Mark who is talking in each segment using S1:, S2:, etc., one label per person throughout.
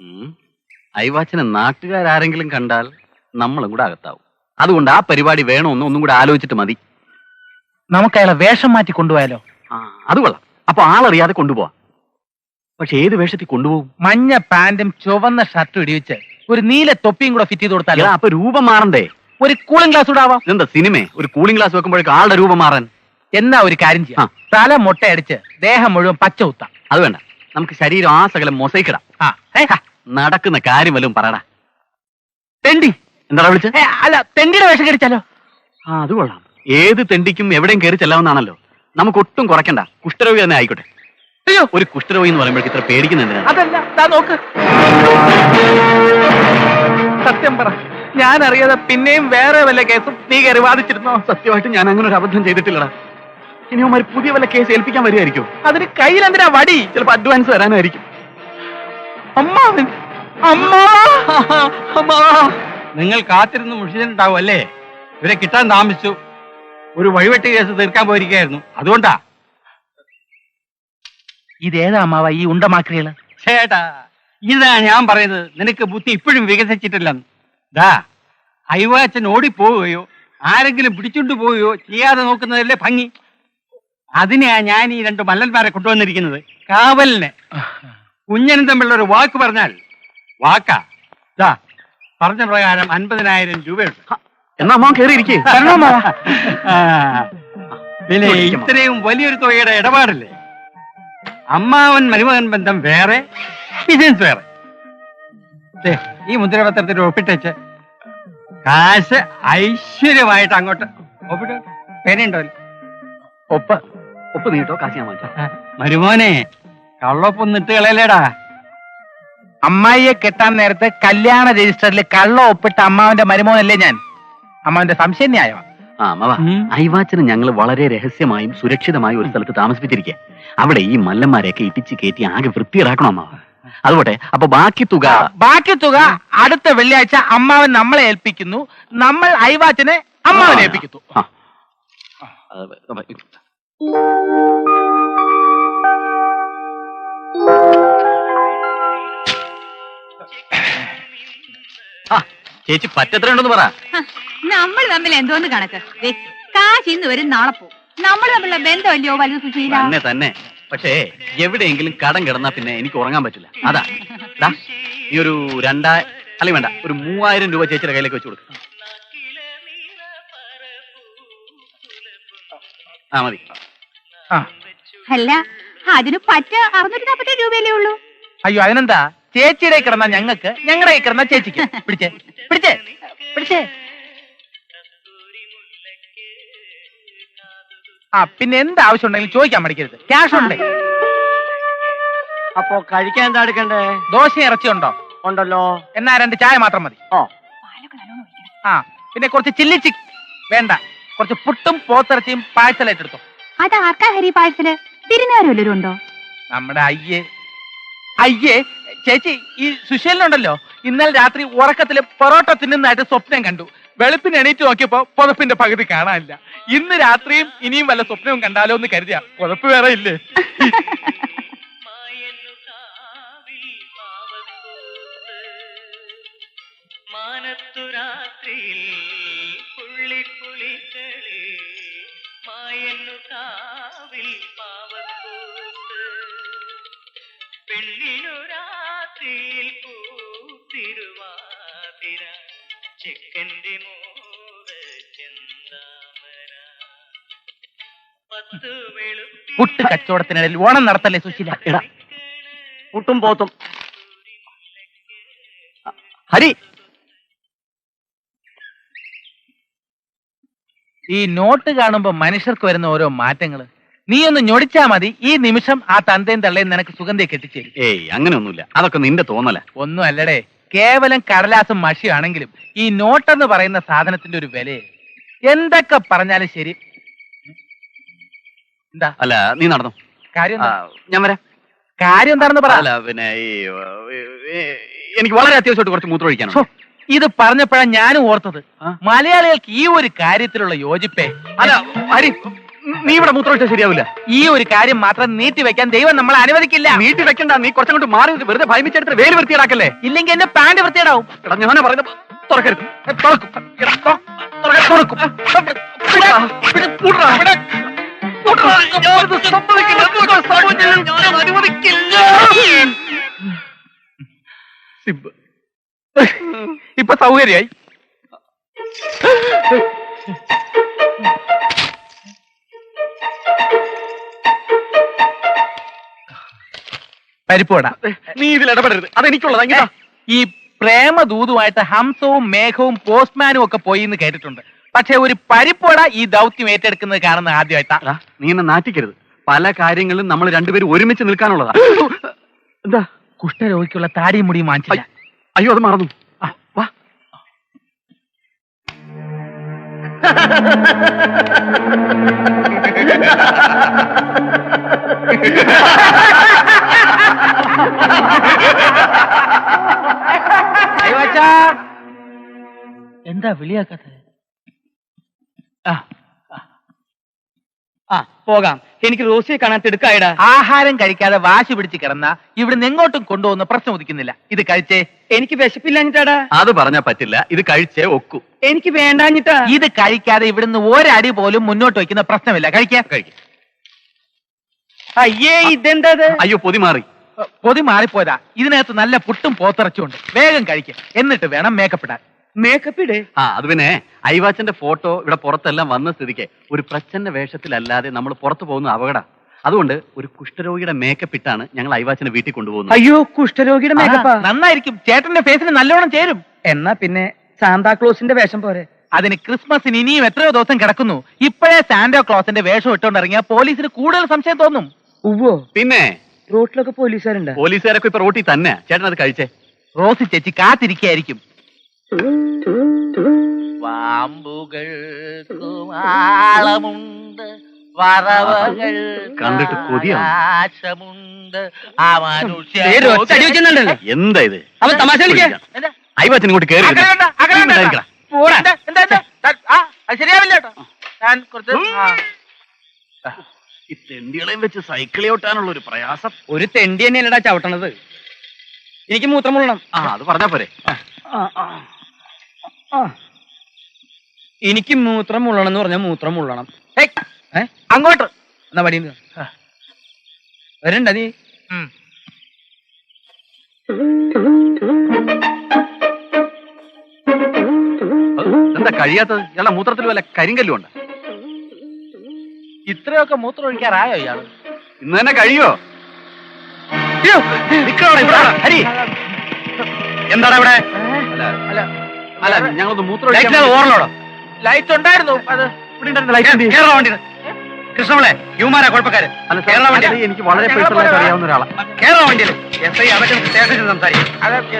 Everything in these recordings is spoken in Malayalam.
S1: ഉം. അയവാച്ചനെ നാട്ടുകാരാരെങ്കിലും കണ്ടാൽ നമ്മളും കൂടെ അകത്താവും. അതുകൊണ്ട് ആ പരിപാടി വേണമെന്ന് ഒന്നും കൂടെ ആലോചിച്ചിട്ട് മതി.
S2: നമുക്ക് അയാളെ വേഷം മാറ്റി കൊണ്ടുപോയാലോ?
S1: ആ അത് കൊള്ളാം. അപ്പൊ ആളറിയാതെ കൊണ്ടുപോവാ. പക്ഷെ ഏത് വേഷത്തിൽ കൊണ്ടുപോകും?
S2: മഞ്ഞ പാന്റും ചുവന്ന ഷർട്ടും ഇടിവിച്ച് ഒരു നീല തൊപ്പിയും കൂടെ ഫിറ്റ് ചെയ്ത് കൊടുത്താലോ?
S1: അപ്പൊ രൂപം മാറണ്ടേ?
S2: ഒരു കൂളിംഗ് ഗ്ലാസ് കൂടെ എന്താ
S1: ഇതെന്താ സിനിമ? ഒരു കൂളിംഗ് ഗ്ലാസ് വെക്കുമ്പോഴേക്കും ആളുടെ രൂപം മാറാൻ.
S2: എന്നാ ഒരു കാര്യം ചെയ്യാം.
S1: ആ.
S2: തല മുട്ടയടിച്ച് ദേഹം മുഴുവൻ പച്ച കുത്താം.
S1: അത് വേണ്ട. നമുക്ക് ശരീരം ആ സകലം മൊസൈക്കിടാം
S2: ആ
S1: നടക്കുന്ന കാര്യം വല്ലതും പറയടാ.
S2: തെണ്ടി.
S1: എന്താ
S2: വിളിച്ചത് അല്ല തെണ്ടിയുടെ വേഷം കടിച്ചാലോ?
S1: ആ അത് കൊള്ളാം. ഏത് തെണ്ടിക്കും എവിടെയും കയറി ചെല്ലാവുന്നതാണല്ലോ. നമുക്ക് ഒട്ടും കുറയ്ക്കണ്ട. കുഷ്ഠരോഗി തന്നെ ആയിക്കോട്ടെ.
S2: അയ്യോ.
S1: ഒരു കുഷ്ഠരോഗി എന്ന് പറയുമ്പോഴേക്ക് ഇത്ര പേടിക്കുന്നുണ്ട്
S2: അതല്ല താ നോക്ക്. സത്യം പറ. ഞാൻ അറിയാതെ പിന്നെയും വേറെ വല്ല കേസും നീ കയറി വാദിച്ചിരുന്നോ?
S1: സത്യമായിട്ട് ഞാൻ അങ്ങനെ ഒരു അബദ്ധം ചെയ്തിട്ടില്ലടാ. ഇനി അവന്മാർ പുതിയ വല്ല കേസ് ഏൽപ്പിക്കാൻ വരുമായിരിക്കും
S2: അതിന് കയ്യിൽ എന്തിനാ വടി?
S1: ചിലപ്പോ അഡ്വാൻസ് തരാനായിരിക്കും
S2: അമ്മാവൻ അമ്മ.
S1: അമ്മ
S3: നിങ്ങൾ കാത്തിരുന്ന് മുഷിച്ചിട്ടുണ്ടാവും അല്ലേ? ഇവരെ കിട്ടാൻ താമസിച്ചു. ഒരു വഴിവെട്ട് കേസ് തീർക്കാൻ പോയിരിക്കായിരുന്നു അതുകൊണ്ടാ.
S2: ഇതേതാ അമ്മാവ ഈ ഉണ്ടമാക്രികൾ
S3: ചേട്ടാ ഇതാ ഞാൻ പറയുന്നത്. നിനക്ക് ബുദ്ധി ഇപ്പോഴും വികസിച്ചിട്ടില്ലെന്ന്. ദാ അയവാച്ചൻ ഓടിപ്പോവുകയോ ആരെങ്കിലും പിടിച്ചുകൊണ്ട് പോവുകയോ ചെയ്യാതെ നോക്കുന്നതല്ലേ ഭംഗി? അതിനെയാ ഞാൻ ഈ രണ്ട് മല്ലന്മാരെ കൊണ്ടുവന്നിരിക്കുന്നത്. കാവലിന്. കുഞ്ഞനും തമ്മിലുള്ള ഒരു വാക്ക് പറഞ്ഞാൽ വാക്കാ. ദാ പറഞ്ഞ പ്രകാരം അൻപതിനായിരം രൂപയുണ്ട്.
S1: എന്നാ കയറിയിരിക്കേ?
S3: ആ, പിന്നെ ഇത്രയും വലിയൊരു തുകയുടെ ഇടപാടില്ലേ? അമ്മാവൻ മരുമകൻ ബന്ധം വേറെ ബിസിനസ് വേറെ. ഈ മുദ്രപത്രത്തിൽ ഒപ്പിട്ടേച്ച് കാശ് ഐശ്വര്യമായിട്ട് അങ്ങോട്ട് ഒപ്പിട്ട് പേരുണ്ടോ
S1: ഒപ്പ് ഒപ്പ് നീട്ടോ കാശ് ഞാൻ
S3: മരുമോനെ കള്ളൊപ്പം ഇട്ട് കളയലേടാ
S2: അമ്മായിയെ കെട്ടാൻ നേരത്തെ കല്യാണ രജിസ്റ്ററിൽ കള്ള ഒപ്പിട്ട അമ്മാവന്റെ മരുമോനല്ലേ ഞാൻ അമ്മാവന്റെ സംശയം ന്യായമാ
S1: ആ
S3: ഉം.
S1: അയവാച്ചന് ഞങ്ങൾ വളരെ രഹസ്യമായും സുരക്ഷിതമായും ഒരു സ്ഥലത്ത് താമസിപ്പിച്ചിരിക്കുക അവിടെ ഈ മല്ലന്മാരെയൊക്കെ ഇടിച്ച് കയറ്റി ആകെ വൃത്തിയിടാക്കണം അമ്മാവ അതുപോട്ടെ അപ്പൊ ബാക്കി തുക
S2: ബാക്കി തുക അടുത്ത വെള്ളിയാഴ്ച അമ്മാവൻ നമ്മളെ ഏൽപ്പിക്കുന്നു നമ്മൾ അയവാച്ചനെ അമ്മാവനെ ഏൽപ്പിക്കുന്നു
S1: ആ. അത് ആ, ചേച്ചി പറ്റത്രയുണ്ടെന്ന് പറ.
S4: നമ്മൾ തമ്മിൽ എന്തോന്ന് കണക്ക്? ദേ, കാശ് ഇന്ന് വരും നാളെ പോ നമ്മൾ തമ്മിലുള്ള ബന്ധമല്ലയോ വലുത് സുശീല?
S1: തന്നെ തന്നെ. പക്ഷേ എവിടെയെങ്കിലും കടം കിടന്നാ പിന്നെ എനിക്ക് ഉറങ്ങാൻ പറ്റില്ല. അതാ. ദാ, ഈ ഒരു രണ്ടാ അല്ലെ വേണ്ട ഒരു മൂവായിരം രൂപ ചേച്ചിയുടെ കയ്യിലേക്ക് വെച്ചു കൊടുക്കും. ആ മതി.
S4: അല്ല അതിന് പറ്റ അറുന്നൂറ്റി നാപ്പത്തി രൂപയല്ലേ ഉള്ളൂ.
S2: അയ്യോ അതിനെന്താ? ചേച്ചിയുടെ കിടന്ന ഞങ്ങൾക്ക് ഞങ്ങളുടെ കിടന്ന ചേച്ചിക്ക്. പിടിച്ചേ പിടിച്ചേ പിടിച്ചേ. ആ പിന്നെ എന്ത് ആവശ്യം ഉണ്ടെങ്കിലും ചോദിക്കാൻ മടിക്കരുത്. ക്യാഷ് ഉണ്ട്?
S3: അപ്പോ കഴിക്കാൻ എന്താ എടുക്കണ്ടേ?
S2: ദോശ ഇറച്ചി ഉണ്ടോ?
S3: ഉണ്ടല്ലോ.
S2: എന്നാ രണ്ട് ചായ മാത്രം മതി.
S3: ഓ.
S2: ആ പിന്നെ കുറച്ച് ചില്ലി ചിക്ക് വേണ്ട. കുറച്ച് പുട്ടും പോത്തിറച്ചിയും പാഴ്സലായിട്ട് എടുത്തോ
S4: അത് ആർക്കാ ഹരി പാഴ്സൽ തിരുനാരും ഉണ്ടോ
S2: നമ്മുടെ അയ്യേ. അയ്യേ ചേച്ചി ഈ സുശീലനുണ്ടല്ലോ? ഇന്നലെ രാത്രി ഉറക്കത്തിൽ പൊറോട്ട തിന്നുന്നതായിട്ട് സ്വപ്നം കണ്ടു. വെളുപ്പിന് എണീറ്റ് നോക്കിയപ്പോ പുതപ്പിന്റെ പകുതി കാണാനില്ല. ഇന്ന് രാത്രിയും ഇനിയും വല്ല സ്വപ്നവും കണ്ടാലോ എന്ന് കരുതിയ. പുതപ്പ് വേറെ ഇല്ലേ?
S5: മാനത്തുരാത്രിയിൽ പുള്ളിപ്പുലികളെ മായന്നു കാവിൽ പാവക്കൂത്ത് പെണ്ണിനു രാത്രിയിൽ പൂത്തിരുവാതിര ചെന്താമര. പത്തു വെളുപ്പി
S2: പുട്ട് കച്ചവടത്തിനിടയിൽ ഓണം നടത്തല്ലേ സുശീല?
S1: എടാ പുട്ടും പോത്തും.
S2: ഈ നോട്ട് കാണുമ്പോൾ മനുഷ്യർക്ക് വരുന്ന ഓരോ മാറ്റങ്ങൾ. നീ ഒന്ന് ഞൊടിച്ചാ മതി. ഈ നിമിഷം ആ തന്തയും തള്ളയും നിനക്ക് സുഗന്ധി കെട്ടിച്ചേരും.
S1: ഏയ് അങ്ങനെയൊന്നുമില്ല. അതൊക്കെ നിന്റെ തോന്നല.
S2: ഒന്നും അല്ലടേ കേവലം കടലാസും മഷിയാണെങ്കിലും ഈ നോട്ടെന്ന് പറയുന്ന സാധനത്തിന്റെ ഒരു വില എന്തൊക്കെ പറഞ്ഞാലും ശരി. എന്താ?
S1: അല്ല നീ നടന്നു.
S2: കാര്യം എന്താ?
S1: ഞാൻ വരാം.
S2: കാര്യം എന്താണെന്ന് പറ.
S1: അല്ല പിന്നെ ഈ ഏ, എനിക്ക് വളരെ അത്യാവശ്യമായിട്ട് കുറച്ച് മൂത്രം
S2: ഛോ,
S1: ഒഴിക്കാനുണ്ട്
S2: ഇത് പറഞ്ഞപ്പോഴാണ് ഞാനും ഓർത്തത്. മലയാളികൾക്ക് ഈ ഒരു കാര്യത്തിലുള്ള യോജിപ്പേ.
S1: അല്ല ഹരി നീ ഇവിടെ മൂത്രമൊഴിച്ചാൽ ശരിയാവില്ല.
S2: ഈ ഒരു കാര്യം മാത്രം നീട്ടി വെക്കാൻ ദൈവം നമ്മളെ അനുവദിക്കില്ല.
S1: നീട്ടി വെക്കണ്ട നീ കുറച്ചങ്ങോട്ട് മാറി നിന്ന് വെറുതെ ഭയമിച്ചെടുത്ത് വേൽ വൃത്തിയാക്കല്ലേ
S2: ഇല്ലെങ്കിൽ എന്റെ പാന്റ് വൃത്തിയാടാവും.
S1: എടാ ഞാനാ പറയുന്നത് തുറക്കരുത്. അനുവദിക്കില്ല.
S2: ഇപ്പൊ സൗകര്യായി പരിപ്പോട
S1: നീ ഇതിൽ ഇടപെടരുത്. അതെനിക്കുള്ളതാ അങ്ങനെ
S2: ഈ പ്രേമദൂതുമായിട്ട് ഹംസവും മേഘവും പോസ്റ്റ്മാനും ഒക്കെ പോയി എന്ന് കേട്ടിട്ടുണ്ട്. പക്ഷെ ഒരു പരിപ്പോട ഈ ദൗത്യം ഏറ്റെടുക്കുന്നത് കാണുന്ന ആദ്യമായിട്ടാ.
S1: നീ എന്നെ നാറ്റിക്കരുത്. പല കാര്യങ്ങളിലും നമ്മൾ രണ്ടുപേരും ഒരുമിച്ച് നിൽക്കാനുള്ളതാ. എന്താ?
S2: കുഷ്ഠരോഗിക്കുള്ള താടിയും മുടിയും വാങ്ങിച്ചില്ല.
S1: അയ്യോ അത് മറന്നു.
S2: എന്താ വിളിയാക്കാത്തത്
S3: ആ. പോകാം. എനിക്ക് റോസിയെ കാണാൻ തിടുക്കായടാ.
S2: ആഹാരം കഴിക്കാതെ വാശി പിടിച്ച് കിടന്ന ഇവിടുന്ന് എങ്ങോട്ടും കൊണ്ടുപോകുന്ന പ്രശ്നം ഉദിക്കുന്നില്ല. ഇത് കഴിച്ചേ.
S3: എനിക്ക് വിശപ്പില്ലാഞ്ഞിട്ടാടാ.
S1: അത് പറഞ്ഞാ പറ്റില്ല. ഇത് കഴിച്ചേ ഒക്കൂ.
S3: എനിക്ക് വേണ്ടാഞ്ഞിട്ടാ.
S2: ഇത് കഴിക്കാതെ ഇവിടുന്ന് ഒരടി പോലും മുന്നോട്ട് വയ്ക്കുന്ന പ്രശ്നമില്ല. കഴിക്കാൻ
S1: കഴിക്കാം.
S3: അയ്യേ ഇതെന്താ
S1: അയ്യോ പൊതി മാറി.
S2: പൊതി മാറിപ്പോയതാ. ഇതിനകത്ത് നല്ല പുട്ടും പോത്തിറച്ചുണ്ട് വേഗം കഴിക്കാം. എന്നിട്ട് വേണം മേക്കപ്പ് ഇടാൻ.
S3: മേക്കപ്പ് ഇടേ.
S1: ആ അത് പിന്നെ ഐവാച്ചന്റെ ഫോട്ടോ ഇവിടെ പുറത്തെല്ലാം വന്ന സ്ഥിതിക്ക് ഒരു പ്രച്ഛന്ന വേഷത്തിലല്ലാതെ നമ്മൾ പുറത്തു പോകുന്ന അപകട. അതുകൊണ്ട് ഒരു കുഷ്ഠരോഗിയുടെ മേക്കപ്പ് ഇട്ടാണ് ഞങ്ങൾ ഐവാച്ചനെ വീട്ടിൽ കൊണ്ടുപോകുന്നത്.
S3: അയ്യോ കുഷ്ഠരോഗിയുടെ മേക്കപ്പ്
S2: നന്നായിരിക്കും. ചേട്ടന്റെ ഫേസിന് നല്ലോണം ചേരും.
S3: എന്നാ പിന്നെ സാന്താക്ലോസിന്റെ വേഷം പോരെ.
S2: അതിന് ക്രിസ്മസിന് ഇനിയും എത്രയോ ദിവസം കിടക്കുന്നു. ഇപ്പോഴേ സാന്റോ ക്ലോസിന്റെ വേഷം ഇട്ടുകൊണ്ട് ഇറങ്ങിയ പോലീസിന് കൂടുതൽ സംശയം തോന്നും.
S3: ഉവ്വോ?
S1: പിന്നെ?
S3: റോട്ടിലൊക്കെ പോലീസുകാരുണ്ട്.
S1: പോലീസുകാരൊക്കെ ഇപ്പൊ റോട്ടിൽ തന്നെ. ചേട്ടൻ അത് കഴിച്ചേ.
S2: റോസി ചേച്ചി കാത്തിരിക്കായിരിക്കും. വാമ്പുകൾക്കുമാളമുണ്ട്
S1: കണ്ടിട്ട് കൊതിയാവുന്നു.
S2: ആശമുണ്ട് ആ മനുഷ്യ
S1: എന്താ ഇത്?
S3: അവൻ തമാശ കളിക്കാ.
S2: എന്താ?
S1: ഐവാച്ചൻ ഇങ്ങോട്ട് കയറി?
S2: ആ, ശരിയാവില്ല കേട്ടോ. ഞാൻ കുറച്ച് ആ.
S1: ഈ തെണ്ടികളെയും വെച്ച് സൈക്കിൾ ഓട്ടാനുള്ള ഒരു പ്രയാസം.
S3: ഒരു തെണ്ടി തന്നെയല്ലടാ ചവിട്ടണത്. എനിക്ക് മൂത്രം മുള്ളണം
S1: ആ അത് പറഞ്ഞാ പോരെ.
S3: എനിക്ക് മൂത്രം മുള്ളണം എന്ന് പറഞ്ഞാൽ മൂത്രം മുള്ളണം. ഏ?
S2: അങ്ങോട്ട്.
S3: എന്നാ പടി വരണ്ട നീ.
S1: എന്താ കഴിയാത്തത്? ഇയാളെ മൂത്രത്തിൽ വല്ല കരിങ്കല്ലും ഉണ്ട്?
S2: ഇത്രയൊക്കെ മൂത്രം ഒഴിക്കാറായോ ഇയാൾ?
S1: ഇന്ന് തന്നെ കഴിയോ? നിക്കണോ ഇവിടെ. ഹരി. എന്താണ് ഇവിടെ? അല്ല.
S2: അല്ല.
S1: അല്ല ഞങ്ങളൊന്ന് മൂത്രം
S3: ഓർലോടോ
S2: ലൈറ്റ് ഉണ്ടായിരുന്നു അത്
S1: ഇവിടെ ഉണ്ടായിരുന്ന ലൈറ്റ് എന്ത്?
S3: കേരള വണ്ടി. കൃഷ്ണമളെ യുമാരാ കുഴപ്പക്കാര്.
S1: അല്ല
S3: കേരള വണ്ടി.
S1: എനിക്ക് വളരെ പേഴ്സണലായിട്ട് അറിയാവുന്ന ഒരാളാണ്
S3: കേരള വണ്ടിയിൽ എസ് ഐ അതൊക്കെ സ്റ്റേഷനിൽ സംസാരിക്കും.
S2: Thank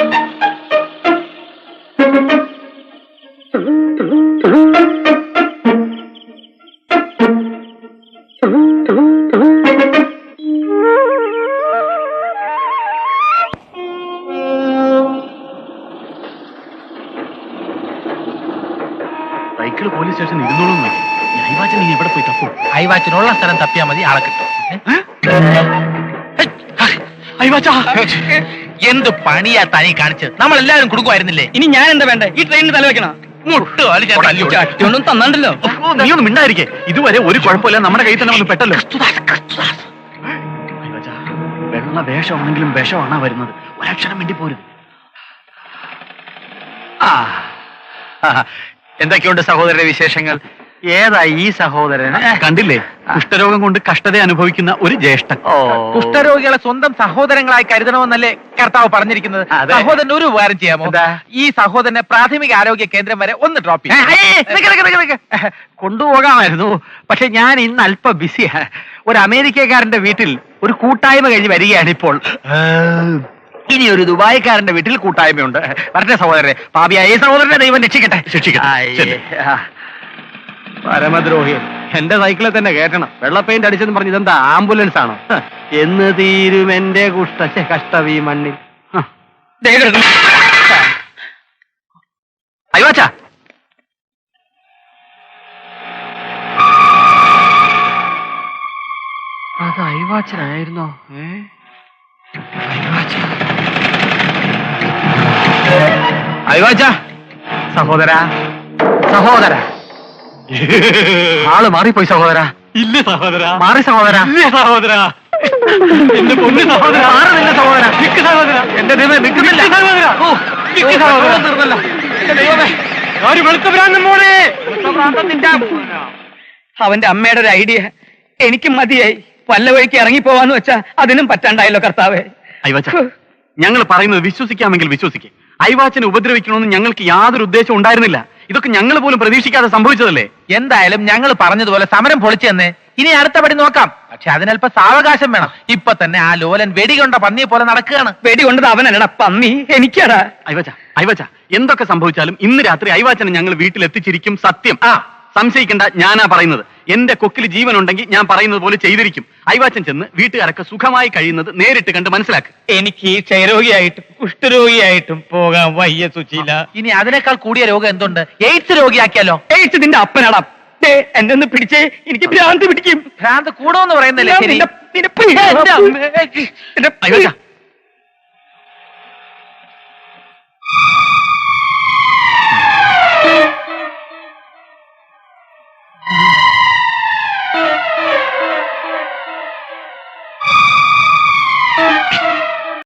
S2: എട്ട്
S1: സൈക്കിൾ പോലീസ് സ്റ്റേഷൻ ഇരുന്നോളും ഐവാച്ചൻ നീ എവിടെ പോയി തപ്പു?
S2: ഹൈവാച്ചിനുള്ള സ്ഥലം തപ്പിയാ മതി ആളെ കിട്ടും. എന്ത് പണിയാ തനി കാണിച്ചത്? നമ്മൾ എല്ലാവരും കുടുക്കുമായിരുന്നില്ലേ
S3: ഇനി ഞാൻ എന്താ വേണ്ടേ? ഈ ട്രെയിനിൽ തല വെക്കണം?
S2: മുട്ട് തല്ലി
S3: തന്നണ്ടല്ലോ.
S1: നീ ഒന്നും മിണ്ടായിരിക്കേ ഇതുവരെ ഒരു കുഴപ്പമില്ല. നമ്മുടെ കയ്യിൽ തന്നെ വന്ന് പെട്ടല്ലോ. ഐവാച്ചാ, വെള്ള വേഷമാണെങ്കിലും വിഷമാണ് വരുന്നത്. ഒരക്ഷരം വേണ്ടി പോരുത്
S2: ആ. ആ. എന്തൊക്കെയുണ്ട് സഹോദരന്റെ വിശേഷങ്ങൾ? ഏതാ ഈ സഹോദരൻ?
S1: കണ്ടില്ലേ? കുഷ്ഠരോഗം കൊണ്ട് കഷ്ടത അനുഭവിക്കുന്ന ഒരു ജ്യേഷ്ഠൻ.
S2: കുഷ്ഠരോഗികളെ സ്വന്തം സഹോദരങ്ങളായി കരുതണമെന്നല്ലേ കർത്താവ് പറഞ്ഞിരിക്കുന്നത്. സഹോദരൻ ഒരു ഉപകാരം ചെയ്യാമോ? ഈ സഹോദരനെ പ്രാഥമിക ആരോഗ്യ കേന്ദ്രം വരെ ഒന്ന് ഡ്രോപ്പ് ചെയ്യാം.
S6: കൊണ്ടുപോകാമായിരുന്നു. പക്ഷെ ഞാൻ ഇന്ന് അല്പം ബിസിയാണ് ഒരു അമേരിക്കക്കാരന്റെ വീട്ടിൽ ഒരു കൂട്ടായ്മ കഴിഞ്ഞ് വരികയാണ് ഇപ്പോൾ. ഇനി ഒരു ദുബായിക്കാരന്റെ വീട്ടിൽ കൂട്ടായ്മയുണ്ട്. വരട്ടെ സഹോദരനെ പാപിയായ ഈ സഹോദരനെ ദൈവം രക്ഷിക്കട്ടെ.
S1: ശിക്ഷിക്കട്ടെ.
S6: പരമദ്രോഹി
S1: എന്റെ സൈക്കിളിൽ തന്നെ കയറ്റണം. വെള്ളപ്പെയിന്റ് അടിച്ചെന്ന് പറഞ്ഞു ഇതെന്താ ആംബുലൻസ് ആണോ? എന്ന് തീരും എന്റെ കുഷ്ട കഷ്ടവീ മണ്ണിൽ. അയ്യോച്ചാ അത് അയവാച്ചനായിരുന്നോ ഏ? അയവാച്ച. സഹോദര സഹോദര. ആൾ മാറിപ്പോയി സഹോദര.
S6: ഇല്ല സഹോദര.
S1: മാറി സഹോദര.
S6: ഇല്ല സഹോദര. എന്റെ പൊന്നു സഹോദര.
S1: മാറി നില്ല സഹോദര.
S6: നിക്ക് സഹോദര.
S1: എന്റെ ദൈവമേ നിൽക്കുന്നില്ല
S6: സഹോദര.
S1: ഓ,
S6: നിക്ക് സഹോദര.
S1: എന്റെ ദൈവമേ.
S6: ഒരു വെളുത്ത ഭ്രാന്തൻ മോളെ
S5: അവന്റെ അമ്മയുടെ ഒരു ഐഡിയ എനിക്ക് മതിയായി. വല്ല വഴിക്ക് ഇറങ്ങിപ്പോവാന്ന് വെച്ചാ അതിനും പറ്റാണ്ടായല്ലോ കർത്താവേ.
S1: അയവാച്ച ഞങ്ങൾ പറയുന്നത് വിശ്വസിക്കാമെങ്കിൽ വിശ്വസിക്കേ. അയവാച്ചനെ ഉപദ്രവിക്കണമെന്ന് ഞങ്ങൾക്ക് യാതൊരു ഉദ്ദേശവും ഉണ്ടായിരുന്നില്ല. ഇതൊക്കെ ഞങ്ങൾ പോലും പ്രതീക്ഷിക്കാതെ സംഭവിച്ചതല്ലേ?
S5: എന്തായാലും ഞങ്ങൾ പറഞ്ഞതുപോലെ സമരം പൊളിച്ചെന്ന് ഇനി അടുത്ത പടി നോക്കാം. പക്ഷെ അതിനല്പ സാവകാശം വേണം. ഇപ്പൊ തന്നെ ആ ലോലൻ വെടികൊണ്ട പന്നിയെ പോലെ നടക്കുകയാണ്. വെടികൊണ്ടത് അവനല്ലടാ പന്നി. എനിക്കാടാ.
S1: ഐവച്ച ഐവച്ച എന്തൊക്കെ സംഭവിച്ചാലും ഇന്ന് രാത്രി ഐവാച്ചനെ ഞങ്ങൾ വീട്ടിൽ എത്തിച്ചിരിക്കും സത്യം. ആ സംശയിക്കണ്ട ഞാനാ പറയുന്നത്. എന്റെ കൊക്കിൽ ജീവൻ ഉണ്ടെങ്കിൽ ഞാൻ പറയുന്നത് പോലെ ചെയ്തിരിക്കും. അയവാച്ചൻ ചെന്ന് വീട്ടുകാരൊക്കെ സുഖമായി കഴിയുന്നത് നേരിട്ട് കണ്ട് മനസ്സിലാക്ക്.
S5: എനിക്ക് ഈ ക്ഷയരോഗിയായിട്ടും കുഷ്ഠരോഗിയായിട്ടും പോകാൻ വയ്യ സുശീല. ഇനി അതിനേക്കാൾ കൂടിയ രോഗം എന്തുണ്ട്? എയ്ഡ്സ് രോഗിയാക്കിയാലോ? എയ്ഡ്സ് നിന്റെ അപ്പനടാ. ദേ, എന്നെ ഒന്ന് പിടിച്ചേ എനിക്ക് ഭ്രാന്ത് പിടിക്കും. ഭ്രാന്ത് കൂടോന്ന് പറയുന്നില്ലേ ശരി?
S1: അയവച്ച